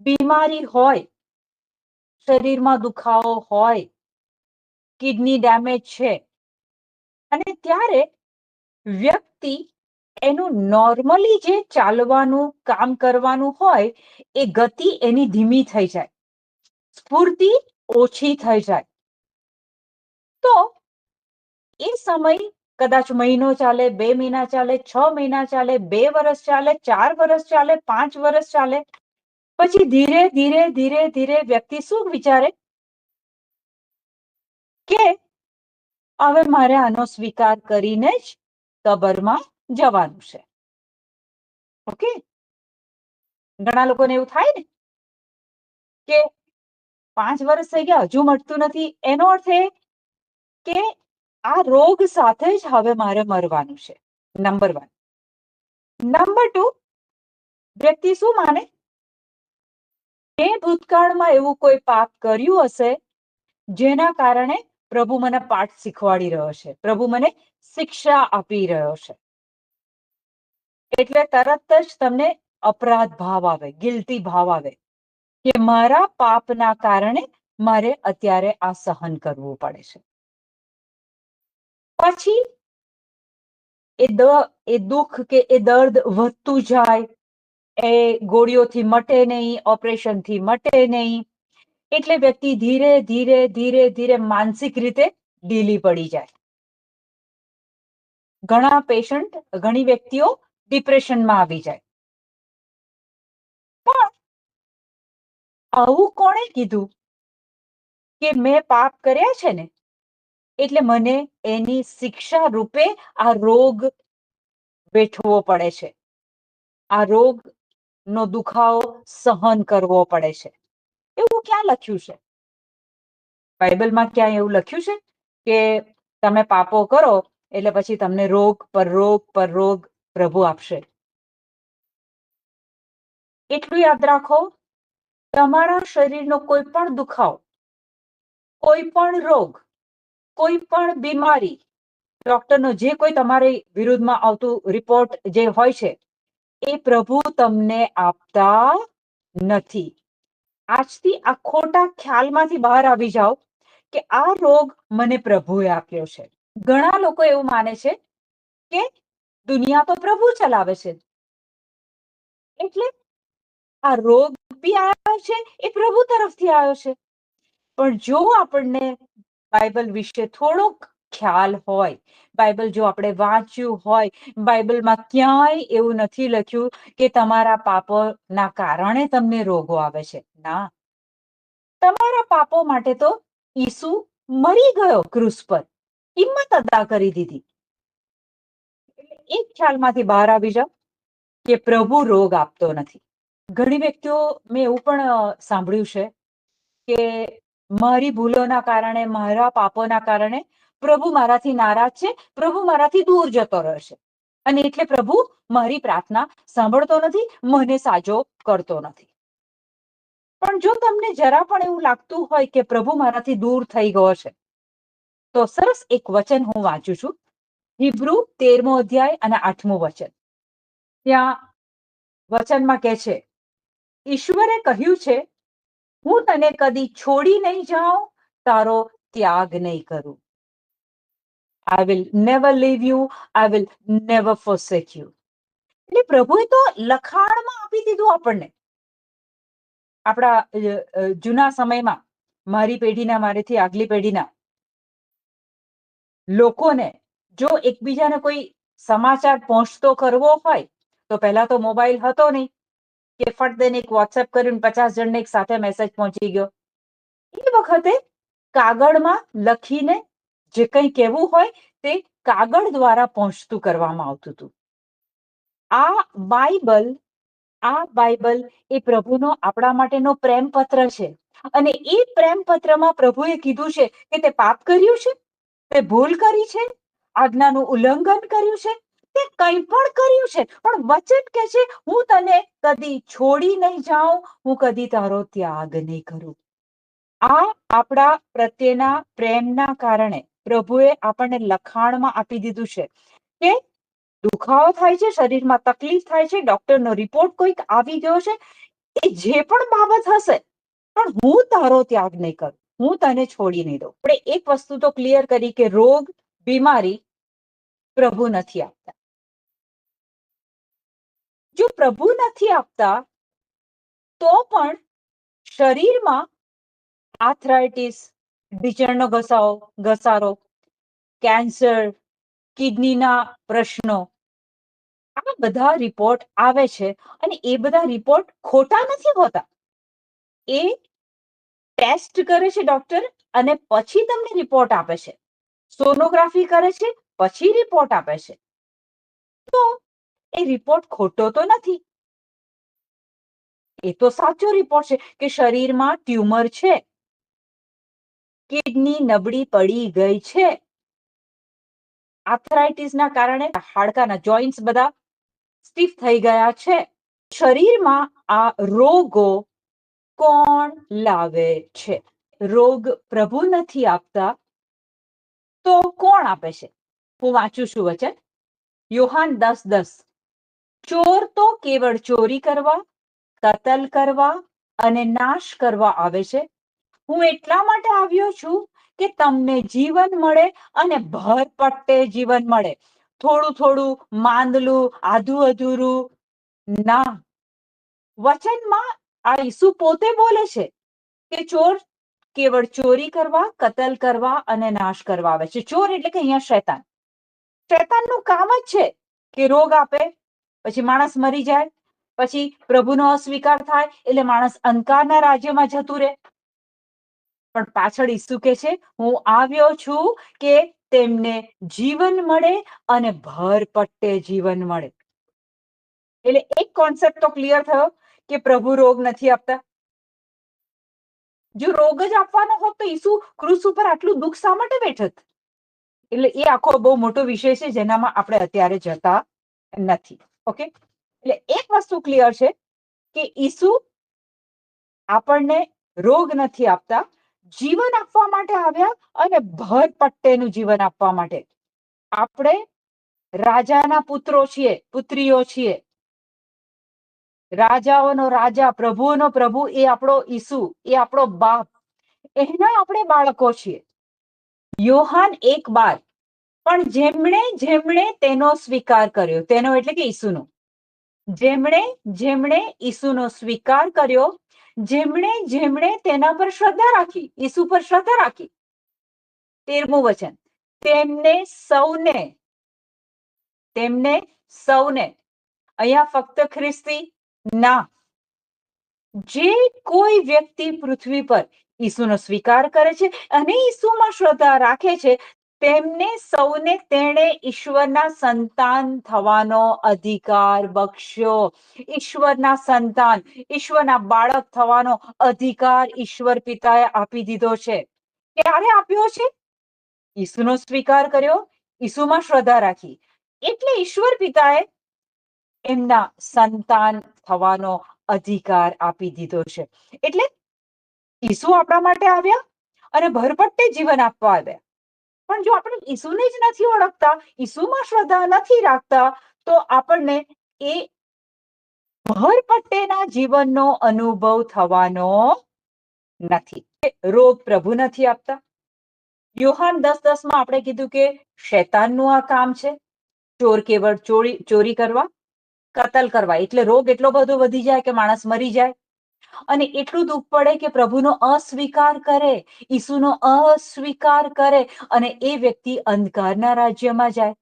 બીમારી હોય, શરીરમાં દુખાવો હોય, કિડની ડેમેજ છે, અને ત્યારે વ્યક્તિ એનું નોર્મલી જે ચાલવાનું, કામ કરવાનું હોય, એ ગતિ એની ધીમી થઈ જાય, સ્ફૂર્તિ ઓછી થઈ જાય. તો એ સમય કદાચ મહિનો ચાલે, બે મહિના ચાલે, છ મહિના ચાલે, બે વર્ષ ચાલે, ચાર વર્ષ ચાલે, પાંચ વર્ષ ચાલે પછી ધીરે ધીરે ધીરે ધીરે વ્યક્તિ શું વિચારે? કે હવે મારે આનો સ્વીકાર કરીને જ કબરમાં જવાનું છે. ઓકે? ઘણા લોકોને એવું થાય ને કે પાંચ વર્ષ થઈ ગયા, હજુ મટતું નથી. એનો અર્થ એ કે આ રોગ સાથે જ હવે મારે મરવાનું છે, નંબર વન. નંબર ટુ, વ્યક્તિ શું માને? મેં ભૂતકાળમાં એવું કોઈ પાપ કર્યું હશે? જેના કારણે પ્રભુ મને પાઠ શીખવાડી રહ્યો છે. પ્રભુ મને શિક્ષા આપી રહ્યો છે. એટલે તરત જ તમને અપરાધ ભાવ આવે, ગિલ્ટી ભાવ આવે કે મારા પાપના કારણે મારે અત્યારે આ સહન કરવું પડે છે. પછી એ દ, એ દુઃખ કે એ દર્દ વધતું જાય એ ગોળીઓથી મટે નહીં, ઓપરેશનથી મટે નહીં. એટલે વ્યક્તિ ધીરે ધીરે ધીરે ધીરે માનસિક રીતે ઢીલી પડી જાય. ઘણા પેશન્ટ, ઘણી વ્યક્તિઓ ડિપ્રેશનમાં આવી જાય. પણ આવું કોણે કીધું? કે મેં પાપ કર્યા છે ને? એટલે મને એની શિક્ષા રૂપે આ રોગ વેઠવો પડે છે. આ રોગ નો દુખાવો સહન કરવો પડે છે. એવું ક્યાં લખ્યું છે? બાઇબલમાં ક્યાં એવું લખ્યું છે કે તમે પાપો કરો એટલે પછી તમને રોગ પર રોગ પર રોગ પ્રભુ આપશે. એટલું યાદ રાખો, તમારા શરીરનો કોઈ પણ દુખાવો, કોઈ પણ રોગ, કોઈ પણ બીમારી ડોક્ટરનો જે કોઈ તમારી વિરુદ્ધમાં આવતું રિપોર્ટ જે હોય છે એ પ્રભુ તમને આપતા નથી. આજથી આ ખોટા ખ્યાલમાંથી બહાર આવી જાઓ કે આ રોગ મને પ્રભુએ આપ્યો છે. ઘણા લોકો એવું માને છે કે દુનિયા તો પ્રભુ ચલાવે છે. એટલે આ રોગ બી આવ્યો છે, એ પ્રભુ તરફથી આવ્યો છે. પણ જો આપણને બાઇબલ વિશે થોડોક ખ્યાલ હોય. બાઇબલ જો આપણે વાંચ્યું હોય, બાઇબલમાં ક્યાંય એવું નથી લખ્યું કે તમારા પાપોના કારણે તમને રોગો આવે છે. ના. તમારા પાપો માટે તો ઈસુ મરી ગયો ક્રુસ પર. કિંમત અદા કરી દીધી. એટલે એક ખ્યાલમાંથી બહાર આવી જાઓ કે પ્રભુ રોગ આપતો નથી. ઘણી વ્યક્તિઓ મેં એવું પણ સાંભળ્યું છે કે મારી ભૂલોના કારણે, મારા પાપોના કારણે પ્રભુ મારાથી નારાજ છે, પ્રભુ મારાથી દૂર જતો રહ્યો છે અને એટલે પ્રભુ મારી પ્રાર્થના સાંભળતો નથી, મને સાજો કરતો નથી. પણ જો તમને જરા પણ એવું લાગતું હોય કે પ્રભુ મારાથી દૂર થઈ ગયો છે, તો સરસ એક વચન હું વાંચું છું. હિબ્રુ તેરમો અધ્યાય અને આઠમું વચન. ત્યાં વચનમાં કે છે, ઈશ્વરે કહ્યું છે, હું તને કદી છોડી નહીં જાઉં, તારો ત્યાગ નહીં કરું. I will never leave you I will never forsake you એટલે પ્રભુએ તો લખાણમાં આપી દીધું આપણને. આપણા જૂના સમયમાં મારી પેઢીના, મારેથી આગલી પેઢીના લોકોને જો એકબીજાને કોઈ સમાચાર પહોંચતો કરવો હોય, તો પહેલા તો મોબાઈલ હતો નહીં કે ફટ દઈને એક વોટ્સએપ કરીને પચાસ જણને એક સાથે મેસેજ પહોંચી ગયો. એ વખતે કાગળમાં લખીને જે કંઈ કહેવું હોય તે કાગળ દ્વારા પહોંચતું કરવામાં આવતું હતું. આ બાઇબલ આ બાઇબલ એ પ્રભુનો આપણા માટેનો પ્રેમ પત્ર છે. અને એ પ્રેમ પત્રમાં પ્રભુએ કીધું છે કે તે પાપ કર્યું છે? તે ભૂલ કરી છે? આજ્ઞાનું ઉલ્લંઘન કર્યું છે? તે કંઈ પણ કર્યું છે? પણ વચન કે છે, હું તને કદી છોડી નહીં જાઉં, હું કદી તારો ત્યાગ નહીં કરું. આ આપણા પ્રત્યેના પ્રેમના કારણે પ્રભુએ આપણને લખાણમાં આપી દીધું છે કે દુખાવો થાય છે, શરીરમાં તકલીફ થાય છે, ડોક્ટરનો રિપોર્ટ કોઈક આવી ગયો છે, એ જે પણ બાબત હશે, પણ હું તારો ત્યાગ નહીં કરું, હું તને છોડી નહીં દઉં. આપણે એક વસ્તુ તો ક્લિયર કરી કે રોગ, બીમારી પ્રભુ નથી આપતા. જો પ્રભુ નથી આપતા, તો પણ શરીરમાં આથરાઇટિસ ઢીચણનો ઘસાવો, ઘસારો કેન્સર કિડનીના પ્રશ્નો. આ બધા રિપોર્ટ આવે છે અને એ બધા રિપોર્ટ ખોટા નથી હોતા. એ ટેસ્ટ કરે છે ડોક્ટર અને પછી તમને રિપોર્ટ આપે છે. સોનોગ્રાફી કરે છે, પછી રિપોર્ટ આપે છે. તો એ રિપોર્ટ ખોટો તો નથી. એ તો સાચો રિપોર્ટ છે કે શરીરમાં ટ્યુમર છે. કિડની નબળી પડી ગઈ છે. આર્થરાઇટિસના કારણે હાડકાના જોઈન્ટ્સ બધા સ્ટીફ થઈ ગયા છે. શરીરમાં આ રોગો કોણ લાવે છે? રોગ પ્રભુ નથી આપતા તો કોણ આપે છે? હું વાંચું છું વચન. યોહાન દસ દસ. ચોર તો કેવળ ચોરી કરવા, કતલ કરવા અને નાશ કરવા આવે છે. હું એટલા માટે આવ્યો છું કે તમને જીવન મળે અને ભરપટ્ટે જીવન મળે. થોડું થોડું માંદલું, આધું અધૂરું. ના. વચનમાં આ ઈસુ પોતે બોલે છે કે ચોર કેવળ ચોરી કરવા, કતલ કરવા અને નાશ કરવા આવે છે. ચોર એટલે કે અહીંયા શૈતાન. શૈતાનનું કામ જ છે કે રોગ આપે, પછી માણસ મરી જાય, પછી પ્રભુનો અસ્વીકાર થાય, એટલે માણસ અંધકારના રાજ્યમાં જતું રહે. પણ પાછળ ઈસુ કે છે, હું આવ્યો છું કે તેમને જીવન મળે અને ભરપટ્ટે જીવન મળે. એટલે એક કોન્સેપ્ટ તો ક્લિયર થયો કે પ્રભુ રોગ નથી આપતા. જો રોગ જ આપવાનો હોત તો ઈસુ ક્રુસ ઉપર આટલું દુઃખ શા માટે બેઠત? એટલે એ આખો બહુ મોટો વિષય છે જેનામાં આપણે અત્યારે જતા નથી. ઓકે? એટલે એક વસ્તુ ક્લિયર છે કે ઈસુ આપણને રોગ નથી આપતા જીવન આપવા માટે આવ્યા અને ભરપટ્ટેનું જીવન આપવા માટે. આપણે રાજાના પુત્રો છીએ, પુત્રીઓ છીએ. રાજાઓનો રાજા પ્રભુઓનો પ્રભુ એ આપણો ઈસુ, એ આપણો બાપ. એના આપણે બાળકો છીએ. યોહાન એક બાર. પણ જેમણે જેમણે તેનો સ્વીકાર કર્યો, તેનો એટલે કે ઈસુનો. જેમણે જેમણે ઈસુનો સ્વીકાર કર્યો જેમણે જેમણે તેના પર શ્રદ્ધા રાખી, ઈસુ પર શ્રદ્ધા રાખી. તેરમું વચન. તેમને સૌને તેમને સૌને, અહીંયા ફક્ત ખ્રિસ્તી ના, જે કોઈ વ્યક્તિ પૃથ્વી પર ઈસુનો સ્વીકાર કરે છે અને ઈસુમાં શ્રદ્ધા રાખે છે તેમને સૌને તેણે ઈશ્વરના સંતાન થવાનો અધિકાર બક્ષ્યો. ઈશ્વરના સંતાન, ઈશ્વરના બાળક થવાનો અધિકાર ઈશ્વર પિતાએ આપી દીધો છે. ક્યારે આપ્યો છે? ઈસુનો સ્વીકાર કર્યો, ઈસુમાં શ્રદ્ધા રાખી. એટલે ઈશ્વર પિતાએ એમના સંતાન થવાનો અધિકાર આપી દીધો છે. એટલે ઈસુ આપણા માટે આવ્યા અને ભરપટ્ટે જીવન આપવા આવ્યા. પણ જો આપણે ઈસુને જ નથી ઓળખતા, ઈસુમાં શ્રદ્ધા નથી રાખતા, તો આપણને એ ભરપટ્ટેના જીવનનો અનુભવ થવાનો નથી. રોગ પ્રભુ નથી આપતા. યોહાન દસ દસમાં આપણે કીધું કે શૈતાનનું આ કામ છે. ચોર કેવળ ચોરી ચોરી કરવા, કતલ કરવા. એટલે રોગ એટલો બધો વધી જાય કે માણસ મરી જાય. અને એટલું દુઃખ પડે કે પ્રભુનો અસ્વીકાર કરે, ઈસુનો અસ્વીકાર કરે અને એ વ્યક્તિ અંધકારના રાજ્યમાં જાય.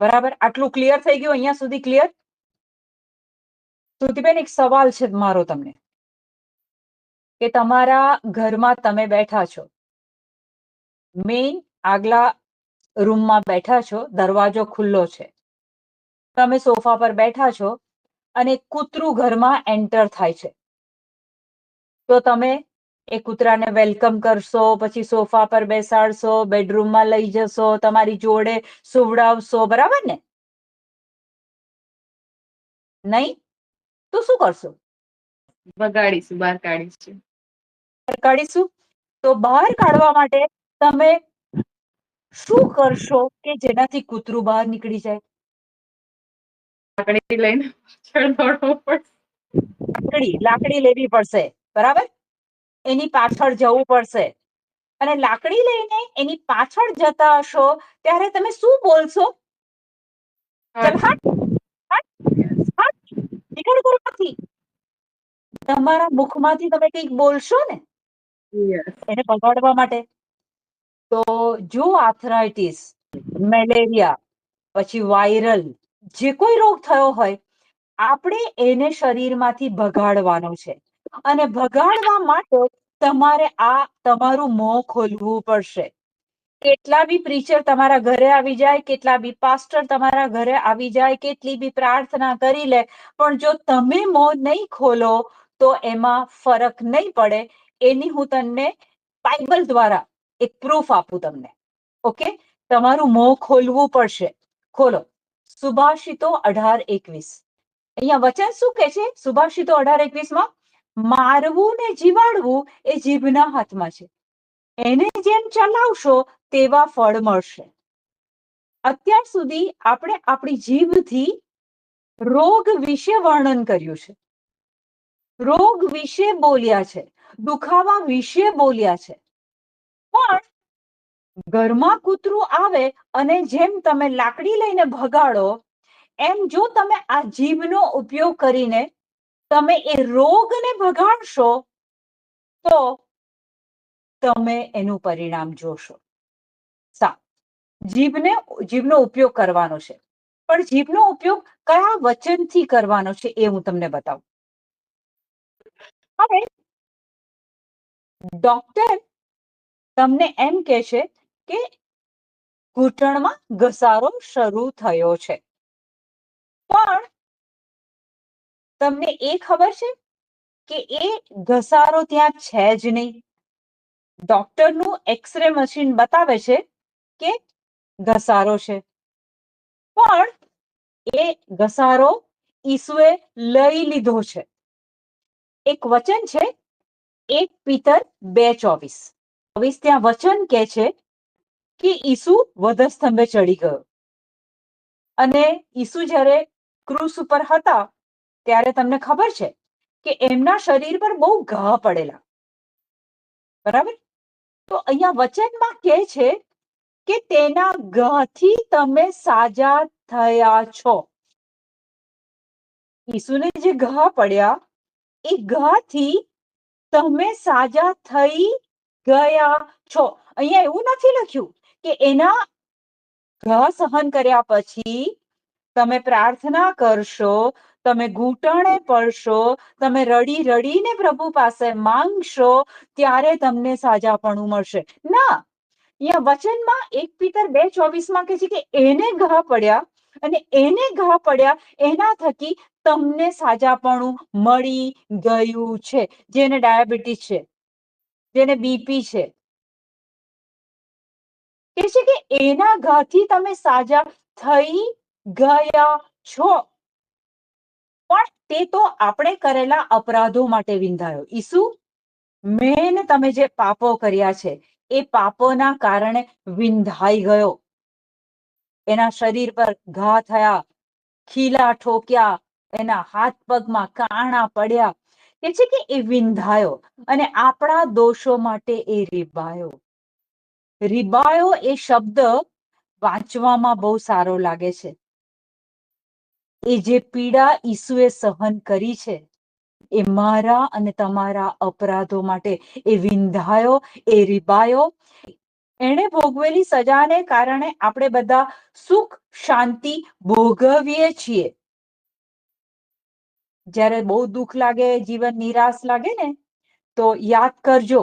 બરાબર? આટલું ક્લિયર થઈ ગયું અહીંયા સુધી ક્લિયર શ્રુતિબેન એક સવાલ છે મારો તમને. કે તમારા ઘરમાં તમે બેઠા છો. મેઇન આગલા રૂમમાં બેઠા છો, દરવાજો ખુલ્લો છે. તમે સોફા પર બેઠા છો અને કૂતરું ઘરમાં એન્ટર થાય છે. તો તમે એ કૂતરાને વેલકમ કરશો પછી સોફા પર બેસાડશો બેડરૂમમાં લઈ જશો તમારી જોડે સુવડાવશો બરાબર ને? નહીં? તો શું કરશો? બગાડીશું બહાર કાઢીશું. બહાર કાઢીશું? તો બહાર કાઢવા માટે તમે શું કરશો કે જેનાથી કૂતરું બહાર નીકળી જાય? લાકડી લઈને પાછળ દોડવું પડશે. લાકડી લાકડી લેવી પડશે બરાબર? એની પાછળ જવું પડશે. અને લાકડી લઈને એની પાછળ જતા હશો ત્યારે તમે શું બોલશો? તમારા મુખમાંથી તમે કંઈક બોલશો ને? એને પગાડવા માટે. તો જો આર્થરાઇટિસ મેલેરિયા પછી વાયરલ જે કોઈ રોગ થયો હોય, આપણે એને શરીરમાંથી ભગાડવાનો છે. અને ભગાડવા માટે તમારે આ તમારું મોં ખોલવું પડશે. કેટલા બી પ્રીચર તમારા ઘરે આવી જાય, કેટલા બી પાસ્ટર તમારા ઘરે આવી જાય, કેટલી બી પ્રાર્થના કરી લે, પણ જો તમે મોં નહીં ખોલો, તો એમાં ફરક નહીં પડે. એની હું તમને બાઇબલ દ્વારા એક પ્રૂફ આપું તમને. ઓકે? તમારું મોં ખોલવું પડશે. ખોલો. સુભાષિતો અઢાર એકવીસ. અહીંયા વચન શું કે છે? સુભાષિતો અઢાર એકવીસમાં, મારવું ને જીવાડવું એ જીભના હાથમાં છે. એને જેમ ચલાવશો તેવા ફળ મળશે. અત્યાર સુધી આપણે આપણી જીભથી રોગ વિશે વર્ણન કર્યું છે. રોગ વિશે બોલ્યા છે. દુખાવા વિશે બોલ્યા છે. પણ ઘરમાં કૂતરું આવે અને જેમ તમે લાકડી લઈને ભગાડો, એમ જો તમે આ જીભનો ઉપયોગ કરીને તમે એ રોગને ભગાડશો, તો તમે એનું પરિણામ જોશો. સા જીભને, જીભનો ઉપયોગ કરવાનો છે. પણ જીભનો ઉપયોગ કયા વચનથી કરવાનો છે એ હું તમને બતાવું. હવે ડોક્ટર તમને એમ છે કે ઘૂંટણમાં ઘસારો શરૂ થયો છે. પણ તમને એ ખબર છે કે એ ઘસારો ત્યાં છે જ નહીં. ડોક્ટરનું એક્સરે મશીન બતાવે છે કે ઘસારો છે. પણ એ ઘસારો ઈસુએ લઈ લીધો છે. એક વચન છે, એક પિતર બે ચોવીસ. ચોવીસ ત્યાં વચન કે છે કે ઈસુ વધસ્તંભે ચડી ગયો. અને ઈસુ જ્યારે ક્રુસ ઉપર હતા, ત્યારે તમને ખબર છે કે એમના શરીર પર બહુ ઘા પડેલા. બરાબર? તો અહીંયા વચનમાં કહે છે કે તેના ઘાથી તમે સાજા થયા છો. ઈસુને જે ઘા પડ્યા, એ ઘાથી તમે સાજા થઈ ગયા છો. અહીંયા એવું નથી લખ્યું કે એના ઘા સહન કર્યા પછી તમે પ્રાર્થના કરશો, તમે ઘૂંટણે પડશો, તમે રડી રડીને પ્રભુ પાસે માંગશો, ત્યારે તમને સાજાપણું મળશે. ના, અહીંયા વચનમાં એક પિતર બે ચોવીસમાં કહે છે કે એને ઘા પડ્યા અને એને ઘા પડ્યા એના થકી તમને સાજાપણું મળી ગયું છે. જેને ડાયાબિટીસ છે, જેને બીપી છે કે છે કે એના ઘાથી તમે સાજા થઈ ગયા છો. પણ તે તો આપણે કરેલા અપરાધો માટે વિંધાયો. ઈસુ મેન તમે જે પાપો કર્યા છે, એ પાપોના કારણે વિંધાઈ ગયો. એના શરીર પર ઘા થયા, ખીલા ઠોક્યા, એના હાથ પગમાં કાણા પડ્યા. કે છે કે એ વિંધાયો અને આપણા દોષો માટે એ રીબાયો. રીબાયો એ શબ્દ વાંચવામાં બહુ સારો લાગે છે. એ જે પીડા ઈસુએ સહન કરી છે, એ મારા અને તમારા અપરાધો માટે, એ વિંધાયો, એ રીબાયો, એણે ભોગવેલી સજાને કારણે આપણે બધા સુખ, શાંતિ ભોગવીએ છીએ. જ્યારે બહુ દુઃખ લાગે, જીવન નિરાશ લાગે ને, તો યાદ કરજો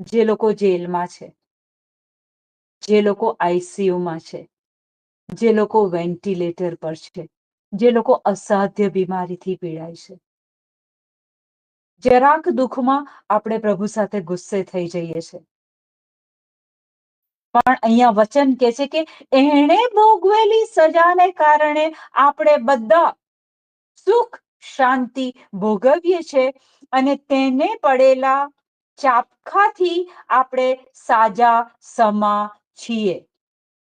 જે લોકો જેલમાં છે, જે લોકો આઈસીયુમાં છે, જે લોકો વેન્ટિલેટર પર છે, જે લોકો અસાધ્ય બીમારીથી પીડાય છે. જરાક દુઃખમાં આપણે પ્રભુ સાથે ગુસ્સે થઈ જઈએ છે. પણ અહીંયા વચન કે છે કે એણે ભોગવેલી સજાને કારણે આપણે બધા સુખ, શાંતિ ભોગવીએ છે અને તેને પડેલા ચાપખાથી આપણે સાજા સમા છીએ.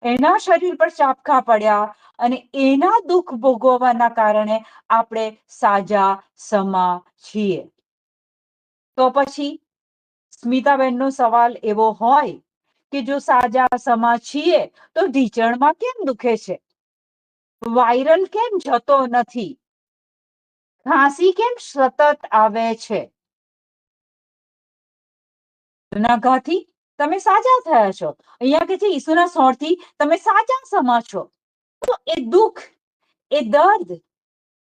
એના શરીર પર ચાપખા પડ્યા અને એના દુઃખ ભોગવવાના કારણે આપણે સાજા સમા છીએ. તો પછી સ્મિતાબેનનો સવાલ એવો હોય કે જો સાજા સમા છીએ તો ઢીચણમાં કેમ દુખે છે? વાયરલ કેમ જતો નથી? ખાંસી કેમ સતત આવે છે? નગાથી તમે સાજા થયા છો. અહીંયા કે છે ઈસુના સોળથી તમે સાજા સમા છો. તો એ દુઃખ, એ દર્દ,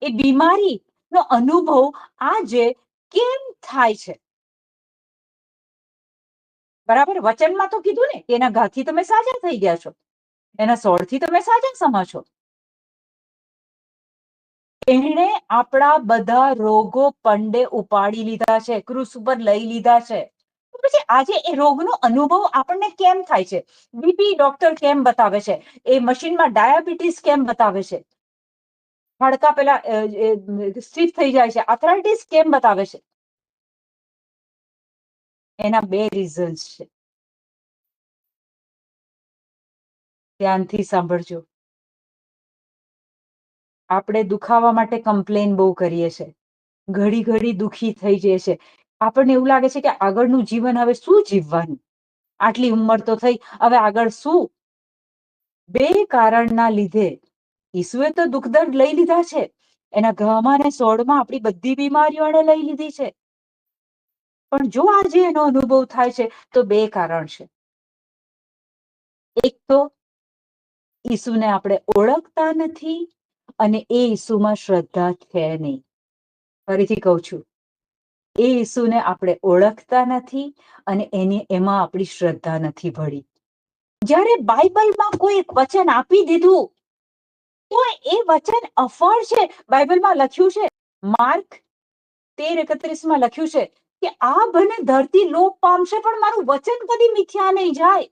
એ બીમારી નો અનુભવ આજે કેમ થાય છે? બરાબર? વચનમાં તો કીધું ને એના ઘાથી તમે સાજા થઈ ગયા છો. એના સોળથી તમે સાજા સમા છો. એણે આપણા બધા રોગો પંડે ઉપાડી લીધા છે, ક્રુસ ઉપર લઈ લીધા છે. પછી આજે એ રોગનો અનુભવ આપણને કેમ થાય છે? બીપી ડોક્ટર કેમ બતાવે છે? એ મશીનમાં ડાયાબિટીસ કેમ બતાવે છે? હાડકા પેલા સ્થિત થઈ જાય છે. આથરાઇટીસ કેમ બતાવે છે? એના બે રીઝન્સ છે. ધ્યાનથી સાંભળજો. આપણે દુખાવા માટે કમ્પ્લેન બહુ કરીએ છે. ઘડી ઘડી દુખી થઈ જઈએ છે. આપણને એવું લાગે છે કે આગળનું જીવન હવે શું જીવવાનું? આટલી ઉંમર તો થઈ, હવે આગળ શું? બે કારણના લીધે ઈસુએ તો દુઃખ લઈ લીધા છે. એના ઘામાં અને સોળમાં આપણી બધી બીમારીઓ લઈ લીધી છે. પણ જો આજે એનો અનુભવ થાય છે, તો બે કારણ છે. એક તો ઈસુને આપણે ઓળખતા નથી અને એ ઈસુમાં શ્રદ્ધા છે નહીં. ફરીથી કહું છું એ ઈસુને આપણે ઓળખતા નથી અને એની એમાં આપણી શ્રદ્ધા નથી ભળી. જ્યારે બાઇબલમાં કોઈ એક વચન આપી દીધું, તો એ વચન અફળ છે. બાઇબલમાં લખ્યું છે, માર્ક તેર એકત્રીસમાં લખ્યું છે કે, આ ભલે ધરતી લોપ પામશે, પણ મારું વચન કદી મિથ્યા નહીં જાય.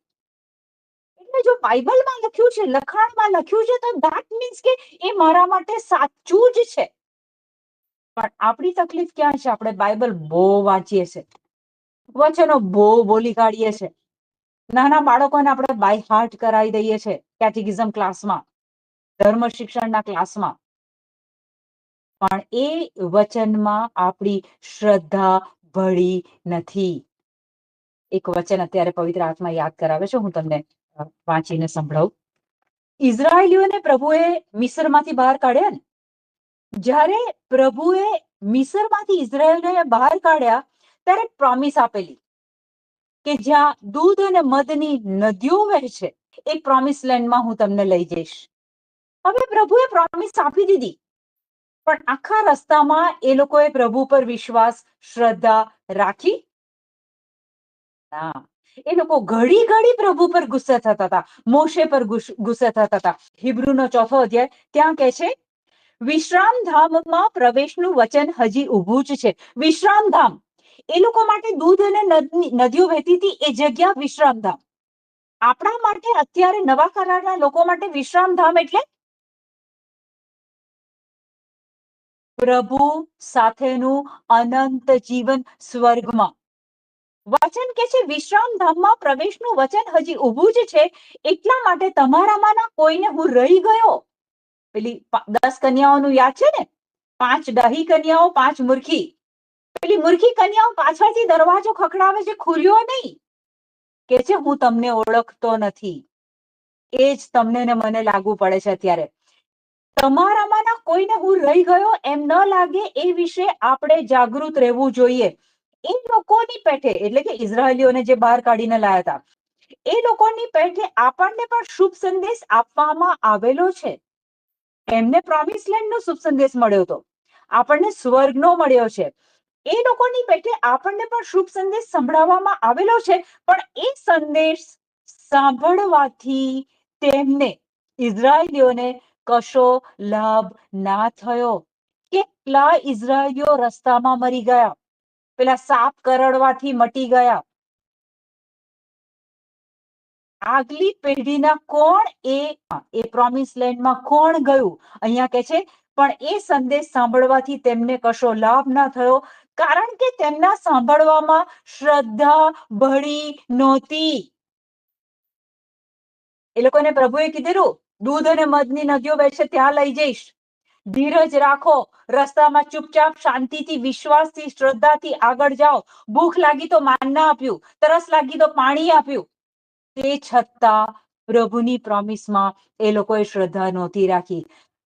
એટલે જો બાઇબલમાં લખ્યું છે, લખાણમાં લખ્યું છે, તો ધેટ મીન્સ કે એ મારા માટે સાચું જ છે. પણ આપણી તકલીફ ક્યાં છે? આપણે બાઇબલ બહુ વાંચીએ છે. વચનો બહુ બોલી કાઢીએ છે. નાના બાળકોને આપણે બાય હાર્ટ કરાવી દઈએ છે કેટેગિઝમ ક્લાસમાં ધર્મ શિક્ષણના ક્લાસમાં પણ એ વચનમાં આપણી શ્રદ્ધા ભળી નથી. એક વચન અત્યારે પવિત્ર આત્મા યાદ કરાવે છે, હું તમને વાંચીને સંભળાવું. ઇઝરાયલીઓને પ્રભુએ મિસરમાંથી બહાર કાઢ્યા ને? જ્યારે પ્રભુએ મિસરમાંથી ઇઝરાયલને બહાર કાઢ્યા, ત્યારે પ્રોમિસ આપેલી કે જ્યાં દૂધ અને મધની નદીઓ વહેશે એ પ્રોમિસ લેન્ડમાં હું તમને લઈ જઈશ. હવે પ્રભુએ પ્રોમિસ આપી દીધી. પણ આખા રસ્તામાં એ લોકોએ પ્રભુ પર વિશ્વાસ, શ્રદ્ધા રાખી ના. એ લોકો ઘડી ઘડી પ્રભુ પર ગુસ્સે થતા હતા. મોશે પર ગુસ- ગુસ્સે થતા હતા. હિબ્રુનો ચોથો અધ્યાય ત્યાં કે છે વિશ્રામ ધામમાં પ્રવેશનું વચન હજી ઊભું જ છે. વિશ્રામ ધામ. એ લોકો માટે દૂધ અને નદીઓ વહેતી હતી. એ જગ્યા વિશ્રામ આપણા માટે અત્યારે નવા કરારના લોકો માટે વિશ્રામ એટલે? પ્રભુ સાથેનું અનંત જીવન સ્વર્ગમાં. વચન કે છે વિશ્રામ ધામમાં પ્રવેશનું વચન હજી ઊભું જ છે. એટલા માટે તમારામાંના કોઈને હું રહી ગયો? પેલી દસ કન્યાઓનું યાદ છે ને? પાંચ ડાહી કન્યાઓ, પાંચ મૂર્ખી. પેલી મૂર્ખી કન્યાઓ પાછળથી દરવાજો ખખડાવે છે, ખુર્યો નહીં. કે છે, હું તમને ઓળખતો નથી. એ જ તમને ને મને લાગુ પડે છે અત્યારે. તમારામાંના કોઈને હું રહી ગયો એમ ન લાગે એ વિશે આપણે જાગૃત રહેવું જોઈએ. એ લોકોની પેઠે, એટલે કે ઇઝરાયલીઓને જે બહાર કાઢીને લાયા હતા, એ લોકોની પેઠે આપણને પણ શુભ સંદેશ આપવામાં આવેલો છે. એમને પ્રોમિસ લેન્ડ નો શુભ સંદેશ મળ્યો હતો. આપણને સ્વર્ગનો મળ્યો છે. એ લોકોની પેઠે આપણને પણ શુભ સંદેશ સંભળાવવામાં આવેલો છે, પણ એ સંદેશ સાંભળવાથી તેમને ઇઝરાયલીઓને કશો લાભ ના થયો. કેટલા ઇઝરાયલીઓ રસ્તામાં મરી ગયા. પેલા સાપ કરડવાથી મટી ગયા. આગલી પેઢીના કોણ એ એ પ્રોમિસ લેન્ડમાં કોણ ગયું? અહીંયા કે છે, પણ એ સંદેશ સાંભળવાથી તેમને કશો લાભ ના થયો. કારણ કે તેમના સાંભળવામાં શ્રદ્ધા ભળી નહોતી. એ લોકોને પ્રભુએ કીધેલું, દૂધ અને મધની નદીઓ વહેશે, ત્યાં લઈ જઈશ. ધીરજ રાખો, રસ્તામાં ચૂપચાપ શાંતિથી, વિશ્વાસથી, શ્રદ્ધાથી આગળ જાઓ. ભૂખ લાગી તો માનના આપ્યું, તરસ લાગી તો પાણી આપ્યું. તે છતાં પ્રભુની પ્રોમિસમાં એ લોકોએ શ્રદ્ધા નહોતી રાખી.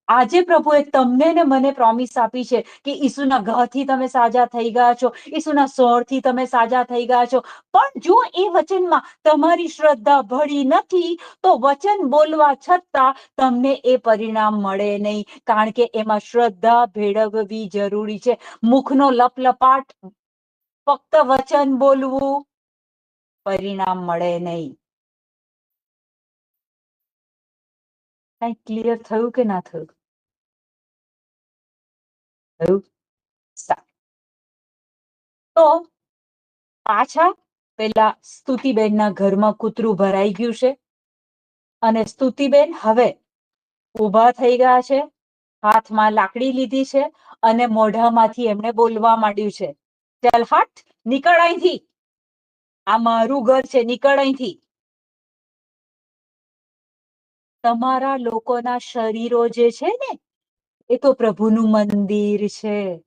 આજે પ્રભુએ તમને ને મને પ્રોમિસ આપી છે કે ઈસુના ઘથી તમે સાજા થઈ ગયા છો, ઈસુના સોળથી તમે સાજા થઈ ગયા છો. પણ જો એ વચનમાં તમારી શ્રદ્ધા ભળી નથી, તો વચન બોલવા છતાં તમને એ પરિણામ મળે નહીં. કારણ કે એમાં શ્રદ્ધા ભેળવવી જરૂરી છે. મુખનો લપલપાટ ફક્ત વચન બોલવું પરિણામ મળે નહીં. કઈ ક્લિયર થયું કે ના થયું તો પાછા પેલા સ્તુતિબેનના ઘરમાં કૂતરું ભરાઈ ગયું છે અને સ્તુતિબેન હવે ઊભા થઈ ગયા છે, હાથમાં લાકડી લીધી છે અને મોઢામાંથી એમને બોલવા માંડ્યું છે, ચાલ, હટ, નીકળ અહીંથી. આ મારું ઘર છે, નીકળ અહીંથી. તમારા લોકોના શરીરો જે છે ને, એ તો પ્રભુનું મંદિર છે.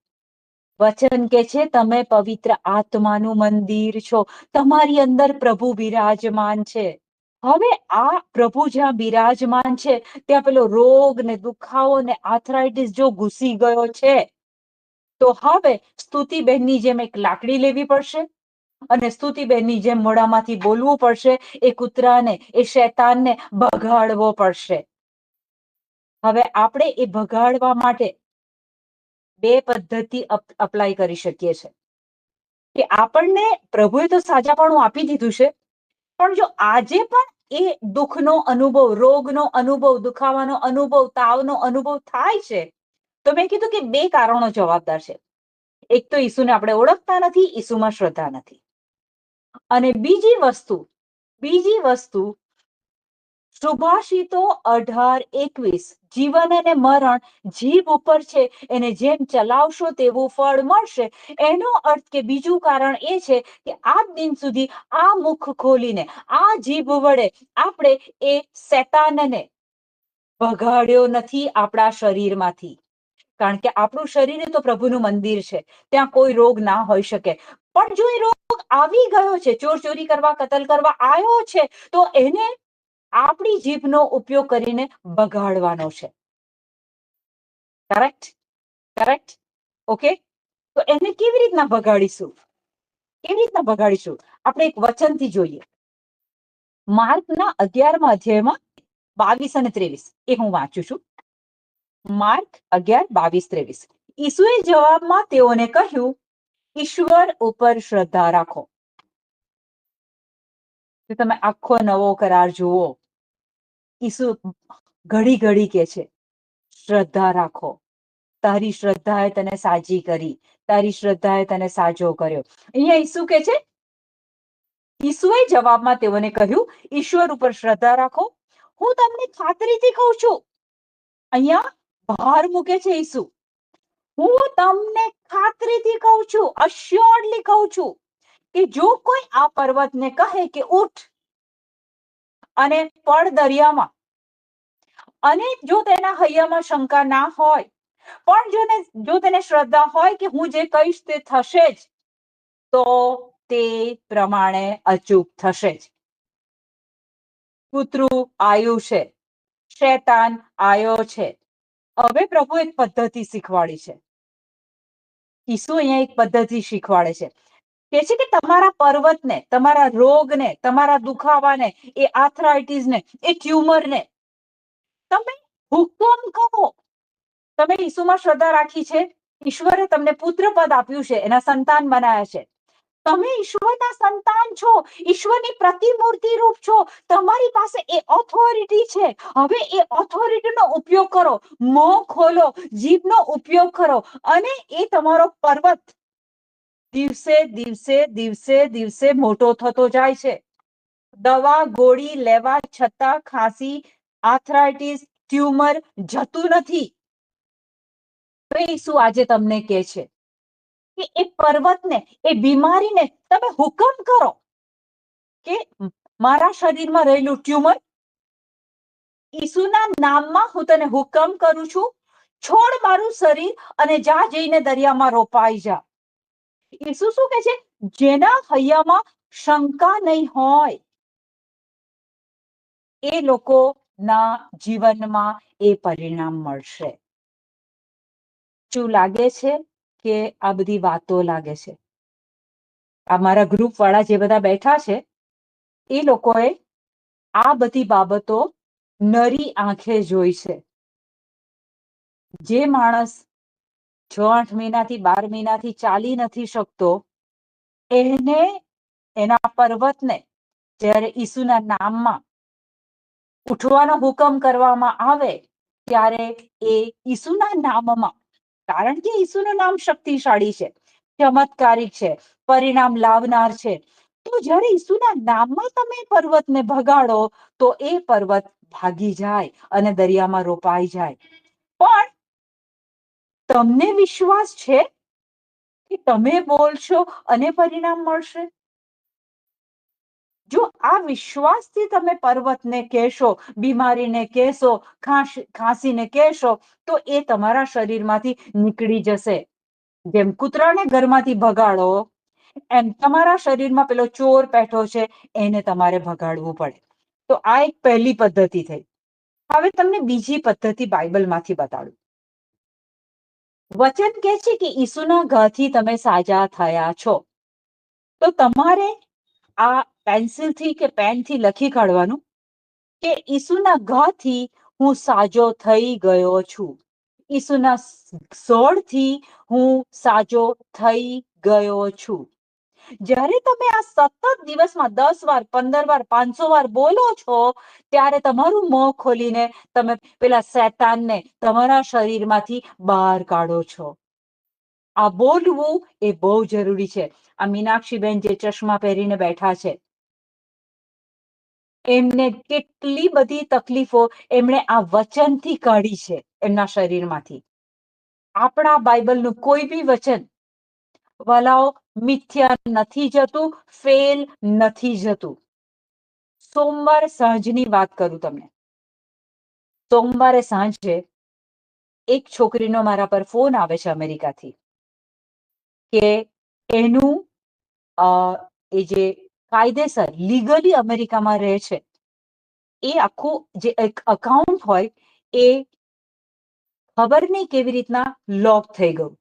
વચન કે છે, તમે પવિત્ર આત્માનું મંદિર છો. તમારી અંદર પ્રભુ બિરાજમાન છે. હવે આ પ્રભુ જ્યાં બિરાજમાન છે, ત્યાં પેલો રોગ ને દુખાવો ને આર્થરાઇટિસ જો ઘૂસી ગયો છે, તો હવે સ્તુતિબેનની જેમ એક લાકડી લેવી પડશે. અને સ્તુતિબેનની જેમ મોઢામાંથી બોલવું પડશે, એ કૂતરાને, એ શૈતાનને ભગાડવો પડશે. હવે આપણે એ ભગાડવા માટે બે પદ્ધતિ અપ્લાય કરી શકીએ છે. કે આપણને પ્રભુએ તો સાજાપણું આપી દીધું છે, પણ જો આજે પણ એ દુઃખનો અનુભવ, રોગનો અનુભવ, દુખાવાનો અનુભવ, તાવનો અનુભવ થાય છે, તો મેં કીધું કે બે કારણો જવાબદાર છે. એક તો ઈસુને આપણે ઓળખતા નથી, ઈસુમાં શ્રદ્ધા નથી. અને બીજી વસ્તુ બીજી વસ્તુ સુભાષિતો અઢાર એકવીસ, જીવન અને મરણ, જીભ ઉપર છે, એને જેમ ચલાવશો તેવું ફળ મળશે. એનો અર્થ કે બીજું કારણ એ છે કે આ દિન સુધી આ મુખ ખોલીને, આ જીભ વડે આપણે એ શેતાનને ભગાડ્યો નથી આપણા શરીરમાંથી. કારણ કે આપણું શરીર તો પ્રભુનું મંદિર છે, ત્યાં કોઈ રોગ ના હોઈ શકે. પણ જો એ રોગ આવી ગયો છે ચોર ચોરી કરવા, કતલ કરવા આવ્યો છે, તો એને આપણી જીભનો ઉપયોગ કરીને બગાડવાનો છે. કરેક્ટ કરેક્ટ ઓકે તો એને કેવી રીતના બગાડીશું? કેવી રીતના બગાડીશું? આપણે એક વચનથી જોઈએ. માર્કના અગિયારમાં અધ્યાયમાં બાવીસ અને ત્રેવીસ, એ હું વાંચું છું. માર્ક અગિયાર, બાવીસ, ત્રેવીસ. ઈસુએ જવાબમાં તેઓને કહ્યું ઈશ્વર ઉપર શ્રદ્ધા રાખો. તમે આખો નવો કરાર જુઓ. ઈસુ ઘડી ઘડી કે છે, શ્રદ્ધા રાખો. તારી શ્રદ્ધાએ તને સાજી કરી. તારી શ્રદ્ધાએ તને સાજો કર્યો. અહીંયા ઈસુ કે છે, ઈસુએ જવાબમાં તેઓને કહ્યું, ઈશ્વર ઉપર શ્રદ્ધા રાખો. હું તમને ખાતરીથી કહું છું. અહીંયા ભાર મૂકે છે ઈસુ. હું તમને ખાતરીથી કહું છું અશ્યોરલી કહું છું કે જો કોઈ આ પર્વતને કહે કે ઉઠ અને પડ દરિયામાં અને જો તેના હૈયામાં શંકા ના હોય, પણ જો ને, જો તેને શ્રદ્ધા હોય કે હું જે કહીશ તે થશે જ, તો તે પ્રમાણે અચૂક થશે જ. કૂતરું આયુ છે, શેતાન આયો છે. હવે પ્રભુ એક પદ્ધતિ શીખવાડી છે. ઈસુ અહીંયા એક પદ્ધતિ શીખવાડે છે. કે છે કે તમારા પર્વતને, તમારા રોગને, તમારા દુખાવાને, એ આર્થરાઇટીસને, એ ટ્યુમરને તમે હુકમ કરો તમે ઈસુમાં શ્રદ્ધા રાખી છે? ઈશ્વરે તમને પુત્ર પદ આપ્યું છે, એના સંતાન બનાયા છે. તમે ઈશ્વરના સંતાન છો, ઈશ્વરની પ્રતિમૂર્તિ રૂપ છો, તમારી પાસે એ ઓથોરિટી છે. હવે એ ઓથોરિટીનો ઉપયોગ કરો, મોં ખોલો, જીભનો ઉપયોગ કરો અને એ તમારો પર્વત દિવસે દિવસે દિવસે દિવસે મોટો થતો જાય છે. દવા, ગોળી લેવા છતાં ખાંસી આર્થરાઇટીસ ટ્યુમર જતું નથી. એ શું આજે તમને કે છે? કે એ પર્વતને, એ બીમારીને તમે હુકમ કરો કે મારા શરીરમાં રહેલું ટ્યુમર ઈસુના નામમાં હું તને હુકમ કરું છું. છોડ મારું શરીર અને જા જઈને દરિયામાં રોપાઈ જા. ઈસુ શું કે છે? જેના હૈયામાં શંકા નહીં હોય, એ લોકોના જીવનમાં એ પરિણામ મળશે. શું લાગે છે? કે આ બધી વાતો લાગે છે. આ મારા ગ્રુપ વાળા જે બધા બેઠા છે, એ લોકોએ આ બધી બાબતો નરી આંખે જોઈ છે. જે માણસ છ આઠ મહિનાથી, બાર મહિનાથી ચાલી નથી શકતો, એને એના પર્વતને જ્યારે ઈસુના નામમાં ઉઠવાનો હુકમ કરવામાં આવે, ત્યારે એ ઈસુના નામમાં કારણ કે ઈસુનું નામ શક્તિશાળી છે ચમત્કારિક છે, પરિણામ લાવનાર છે. તો જ્યારે ઈસુના નામમાં તમે પર્વતને ભગાડો, તો એ પર્વત ભાગી જાય અને દરિયામાં રોપાઈ જાય. પણ તમને વિશ્વાસ છે કે તમે બોલશો અને પરિણામ મળશે? જો આ વિશ્વાસથી તમે પર્વતને કહેશો, બીમારીને કહેશો, ખાંસ- ખાંસીને કહેશો, તો એ તમારા શરીરમાંથી નીકળી જશે. જેમ કૂતરાને ઘરમાંથી ભગાડો, એમ તમારા શરીરમાં પેલો ચોર બેઠો છે, એને તમારે ભગાડવું પડે. તો આ એક પહેલી પદ્ધતિ થઈ. હવે તમને બીજી પદ્ધતિ બાઇબલમાંથી બતાડું. વચન કહે છે કે ઈસુના ઘાથી તમે સાજા થયા છો. તો તમારે આ પેન્સિલથી કે પેનથી લખી કાઢવાનું? કે ઈસુના ઘાથી હું સાજો થઈ ગયો છું. ઈસુના સોળથી હું સાજો થઈ ગયો છું. જ્યારે તમે આ સતત દિવસમાં દસ વાર, પંદર વાર, પાંચસો વાર બોલો છો, ત્યારે તમારું મોં ખોલીને તમે પેલા શેતાનને તમારા શરીરમાંથી બહાર કાઢો છો. આ બોલવું એ બહુ જરૂરી છે. આ મીનાક્ષીબેન જે ચશ્મા પહેરીને બેઠા છે એમને કેટલી બધી તકલીફો એમણે આ વચનથી કાઢી છે એમના શરીરમાંથી. આપણા બાઇબલનું કોઈ બી વચન, વલાઓ, મિથ્યા નથી જતું, ફેલ નથી જતું. સોમવારે સાંજની વાત કરું તમને. સોમવારે સાંજે એક છોકરીનો મારા પર ફોન આવે છે અમેરિકાથી કે એનું એ જે કાયદેસર લીગલી અમેરિકામાં રહે છે. એ આખું જે એક અકાઉન્ટ હોય, એ ખબર નહીં કેવી રીતના લોક થઈ ગયું.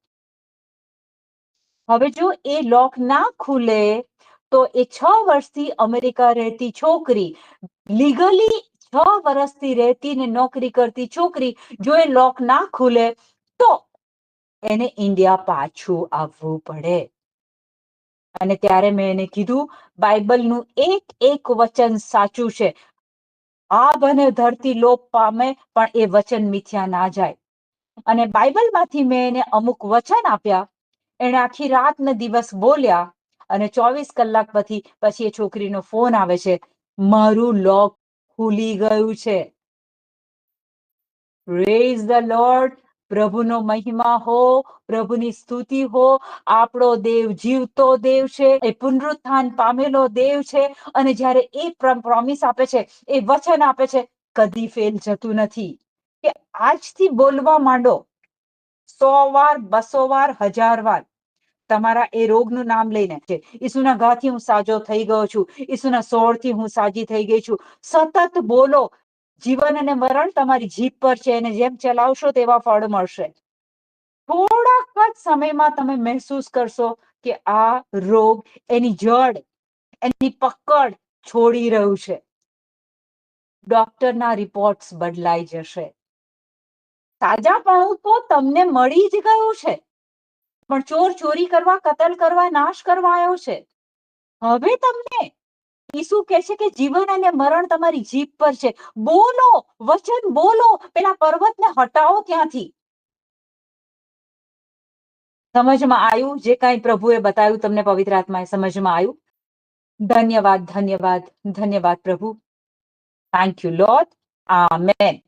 હવે જો એ લોક ના ખુલે, તો એ છ વર્ષથી અમેરિકા રહેતી છોકરી લીગલી છ વર્ષથી રહેતી ને નોકરી કરતી છોકરી, જો એ લોક ના ખુલે, તો એને ઇન્ડિયા પાછું આવવું પડે. અને ત્યારે મેં એને કીધું, બાઇબલનું એક એક વચન સાચું છે. આભ અને ધરતી લોપ પામે, પણ એ વચન મિથ્યા ના જાય. અને બાઇબલમાંથી મેં એને અમુક વચન આપ્યા. એણે આખી રાત ને દિવસ બોલ્યા અને ચોવીસ કલાક પછી પછી એ છોકરીનો ફોન આવે છે, મારું લોક ખુલી ગયું છે. રેઝ ધ લોર્ડ પ્રભુનો મહિમા હો, પ્રભુની સ્તુતિ હો. આપણો દેવ જીવતો દેવ છે, એ પુનરુત્થાન પામેલો દેવ છે. અને જ્યારે એ પ્રોમિસ આપે છે, એ વચન આપે છે, કદી ફેલ જતું નથી. કે આજથી બોલવા માંડો, સો વાર, બસો વાર, હજાર વાર. તમારા એ રોગનું નામ લઈને છે. ઈસુના ઘાથી હું સાજો થઈ ગયો છું. ઈસુના સોળથી હું સાજી થઈ ગઈ છું. સતત બોલો જીવન અને મરણ તમારી જીભ પર છે અને જેમ ચલાવશો તેવા ફળ મળશે. થોડાક જ સમયમાં તમે મહેસૂસ કરશો કે આ રોગ એની જડ, એની પકડ છોડી રહ્યું છે. ડોક્ટરના રિપોર્ટ્સ બદલાઈ જશે. તાજાપણું તો તમને મળી જ ગયું છે. પણ ચોર ચોરી કરવા, કતલ કરવા, નાશ કરવા આવ્યો છે. હવે તમને ઈસુ કહે છે કે જીવન અને મરણ તમારી જીભ પર છે. બોલો, વચન બોલો, પેલા પર્વતને હટાવો ત્યાંથી. સમજમાં આવ્યું? જે કાંઈ પ્રભુએ બતાવ્યું તમને પવિત્ર આત્માએ સમજમાં આવ્યું? ધન્યવાદ ધન્યવાદ ધન્યવાદ પ્રભુ. Thank you lord amen